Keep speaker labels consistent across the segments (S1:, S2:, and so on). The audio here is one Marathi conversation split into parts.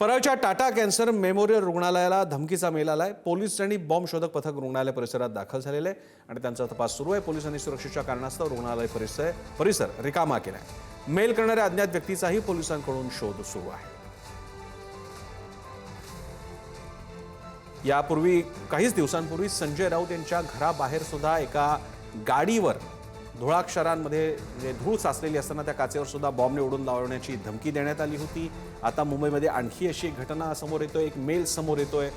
S1: परळच्या टाटा कॅन्सर मेमोरियल रुग्णालयाला धमकीचा मेल आलाय. पोलीस आणि बॉम्ब शोधक पथक रुग्णालय परिसरात दाखल झालेले आहे आणि त्यांचा तपास सुरू आहे. पोलिसांनी सुरक्षेच्या कारणास्तव रुग्णालय परिसर परिसर रिकामा केलाय. मेल करणाऱ्या अज्ञात व्यक्तीचाही पोलिसांकडून शोध सुरू आहे. यापूर्वी काहीच दिवसांपूर्वी संजय राऊत यांच्या घराबाहेर सुद्धा एका गाडीवर धुळाक्षरांमध्ये म्हणजे धूळ साचलेली असताना त्या काचेवर सुद्धा बॉम्ब निवडून लावण्याची धमकी देण्यात आली होती. आता मुंबईमध्ये आणखी अशी एक घटना समोर येतोय एक मेल समोर येतोय.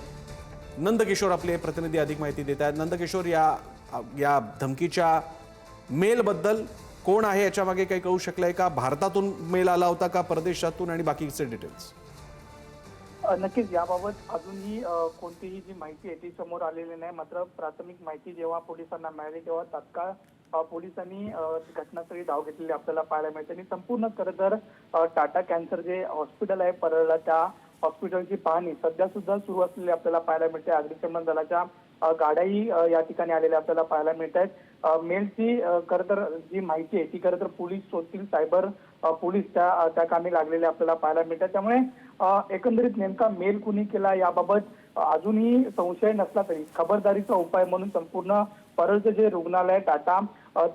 S1: नंदकिशोर आपले प्रतिनिधी अधिक माहिती देत आहेत. नंदकिशोर या या धमकीच्या मेलबद्दल कोण आहे याच्यामागे काही कळू शकलंय का? भारतातून मेल आला होता का? परदेशातून? आणि बाकीचे डिटेल्स
S2: नक्कीच याबाबत अजूनही कोणतीही जी माहिती आहे ती समोर आलेली नाही. मात्र प्राथमिक माहिती जेव्हा पोलिसांना मिळाली तेव्हा तात्काळ पोलिसांनी घटनास्थळी धाव घेतलेली आपल्याला पाहायला मिळते. आणि संपूर्ण खरं तर टाटा कॅन्सर जे हॉस्पिटल आहे परळला त्या हॉस्पिटलची पाहणी सध्या सुद्धा सुरू असलेली आपल्याला पाहायला मिळते. अग्निशमन दलाच्या गाड्याही या ठिकाणी आलेल्या आपल्याला पाहायला मिळत आहेत. मेलची खरं तर जी माहिती आहे ती खरं तर पोलीस शोधतील सायबर पोलीस त्या त्या कामी लागलेले आपल्याला पाहायला मिळतात. त्यामुळे एकंदरीत नेमका मेल कुणी केला याबाबत अजूनही संशय नसला तरी खबरदारीचा उपाय म्हणून संपूर्ण परळचं जे रुग्णालय टाटा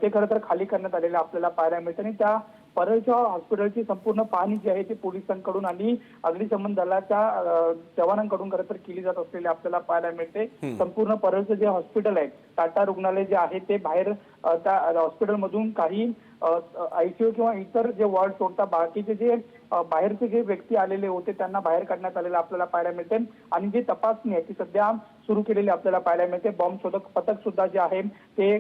S2: ते खरं तर खाली करण्यात आलेलं आपल्याला पाहायला मिळतं. आणि त्या परळच्या हॉस्पिटलची संपूर्ण पाहणी जी आहे ती पोलिसांकडून आणि अग्निशमन दलाच्या जवानांकडून खरं तर केली जात असलेली आपल्याला पाहायला मिळते. संपूर्ण परळचं जे हॉस्पिटल आहे टाटा रुग्णालय जे आहे ते बाहेर त्या हॉस्पिटलमधून काही आयसीयू किंवा इतर जे वॉर्ड सोडता बाकीचे जे बाहेरचे जे व्यक्ती आलेले होते त्यांना बाहेर काढण्यात आलेलं आपल्याला पाहायला मिळते. आणि जी तपासणी आहे ती सध्या सुरू केलेली आपल्याला पाहायला मिळते. बॉम्ब शोधक पथक सुद्धा जे आहे ते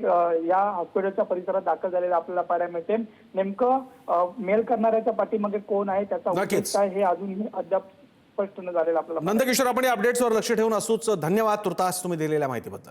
S2: या हॉस्पिटलच्या परिसरात दाखल झालेलं आपल्याला पाहायला मिळते. नेमकं मेल करणाऱ्याच्या पाठीमागे कोण आहे त्याचा उद्देश. काय हे अजूनही अद्याप स्पष्ट न झालेलं आपल्याला
S1: नंदकिशोर आपण या अपडेट्सवर लक्ष ठेवून असूच. धन्यवाद तुर्तास तुम्ही दिलेल्या माहितीबद्दल.